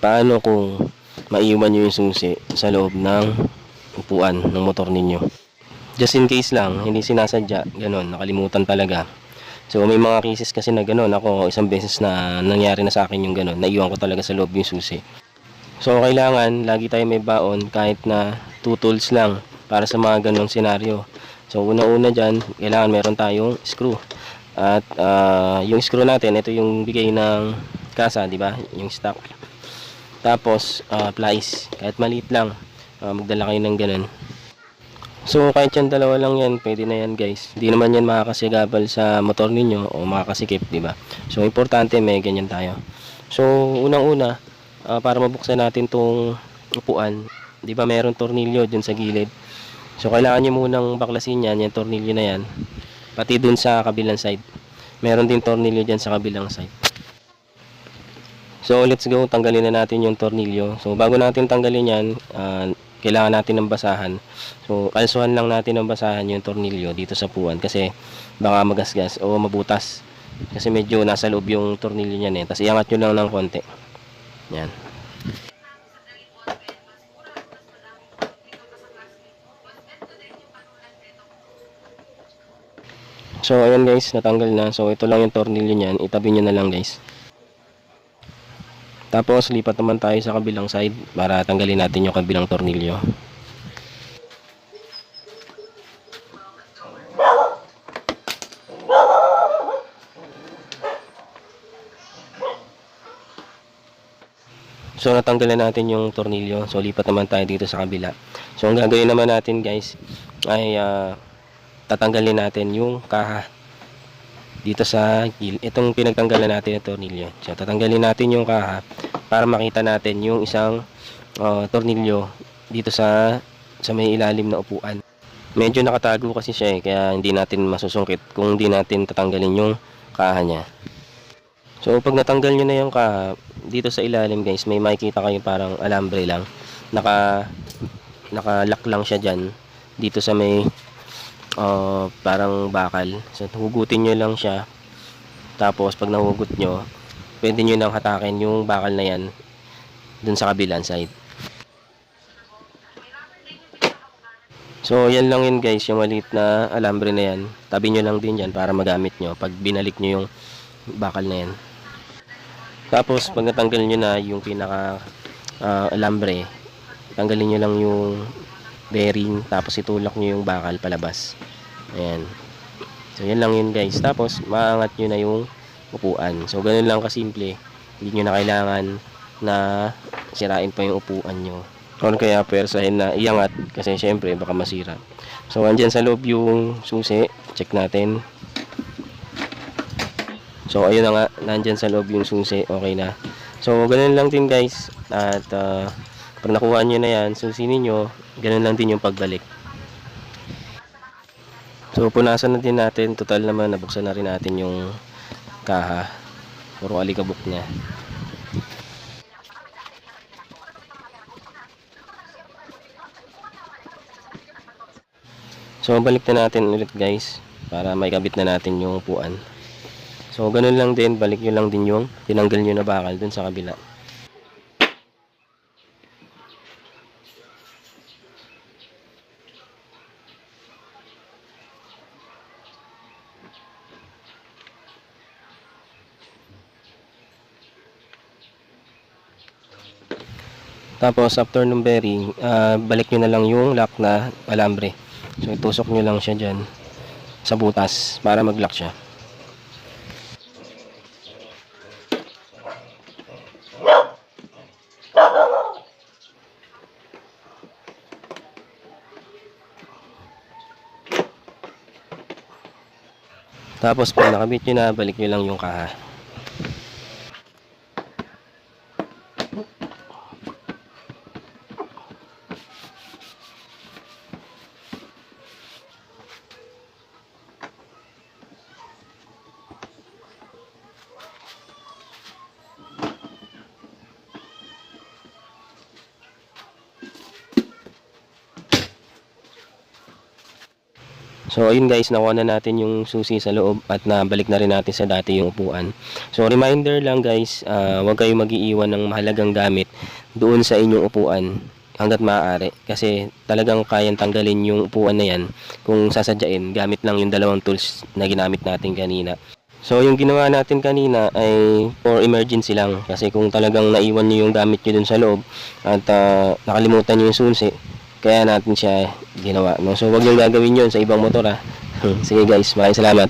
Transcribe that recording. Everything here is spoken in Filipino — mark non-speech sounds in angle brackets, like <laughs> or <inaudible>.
paano kung maiwan nyo yung susi sa loob ng upuan ng motor ninyo. Just in case lang, hindi sinasadya, ganun, nakalimutan talaga. So may mga cases kasi na ganun, ako isang beses na nangyari na sa akin yung ganun, naiwan ko talaga sa loob yung susi. So kailangan lagi tayo may baon kahit na two tools lang para sa mga ganung senaryo. So una-una dyan, kailangan meron tayong screw. At ah, yung screw natin, ito yung bigay ng kasa, di ba? Yung stock. Tapos ah, plies, kahit maliit lang, ah, magdala kayo ng ganun. So kahit yan dalawa lang yan, pwede na yan guys. Hindi naman yan makakasigabal sa motor ninyo o makakasikip, di ba? So importante may ganyan tayo. So unang-una, ah, para mabuksan natin tong upuan, di ba meron tornilyo dun sa gilid. So kailangan nyo munang baklasin yan, yung tornilyo na yan. Pati dun sa kabilang side. Meron din tornilyo dyan sa kabilang side. So let's go, tanggalin na natin yung tornilyo. So bago natin tanggalin yan, ah, kailangan natin ng basahan. So kalsuhan lang natin ng basahan yung tornilyo dito sa puwan kasi baka magasgas o mabutas. Kasi medyo nasa loob yung tornilyo niyan eh. Tapos iangat nyo lang ng konti. Yan. So ayan guys, natanggal na. So ito lang yung tornilyo niyan. Itabi nyo na lang guys. Tapos lipat naman tayo sa kabilang side para tanggalin natin yung kabilang tornilyo. So natanggal na natin yung tornilyo. So lipat naman tayo dito sa kabila. So ang gagawin naman natin guys ay ah, tatanggalin natin yung kaha dito sa itong pinagtanggalan natin ng tornilyo. So tatanggalin natin yung kaha para makita natin yung isang ah, tornilyo dito sa sa may ilalim na upuan. Medyo nakatago kasi siya eh kaya hindi natin masusungkit kung hindi natin tatanggalin yung kaha niya. So pag natanggal nyo na yung kaha dito sa ilalim guys may makikita kayo parang alambre lang. Naka naka-lock lang siya dyan dito sa may ah, parang bakal. So, hugutin nyo lang siya. Tapos, pag nahugot nyo, pwede nyo nang hatakin yung bakal na yan dun sa kabilang side. So, yan lang yun guys, yung maliit na alambre na yan. Tabi nyo lang din yan para magamit nyo pag binalik nyo yung bakal na yan. Tapos, pag natanggal nyo na yung pinaka ah, alambre, tanggalin nyo lang yung bearing tapos itulak nyo yung bakal palabas. Ayan. So yan lang yun guys. Tapos maangat nyo na yung upuan. So ganun lang kasimple. Hindi nyo na kailangan na sirain pa yung upuan nyo. Or kaya pwersahin na iangat kasi syempre baka masira. So andyan sa loob yung susi. Check natin. So ayun na nga. Nandyan sa loob yung susi. Okay na. So ganun lang din guys. At ah, pag nakuha nyo na yan, susi ninyo, ganun lang din yung pagbalik. So, punasan na din natin. Total naman, nabuksan na rin natin yung kaha. Puro alikabok niya. So, balik na natin ulit guys. Para may kabit na natin yung upuan. So, ganun lang din. Balik nyo lang din yung tinanggal nyo na bakal dun sa kabila. Tapos after ng bearing, ah, balik nyo na lang yung lock na alambre. So itusok nyo lang siya dyan sa butas para mag-lock siya. Tapos pag nakabit nyo na, balik nyo lang yung kaha. So ayun guys, nakuha na natin yung susi sa loob at nabalik na rin natin sa dati yung upuan. So reminder lang guys, ah, huwag kayong mag-iiwan ng mahalagang gamit doon sa inyong upuan hanggat maaari kasi talagang kayang tanggalin yung upuan na yan kung sasadyain gamit lang yung dalawang tools na ginamit natin kanina. So yung ginawa natin kanina ay for emergency lang kasi kung talagang naiwan nyo yung gamit nyo dun sa loob at ah, nakalimutan nyo yung susi, kaya natin siya ginawa. No? So wag nyo gagawin yun sa ibang motor ha. <laughs> Sige guys, maraming salamat.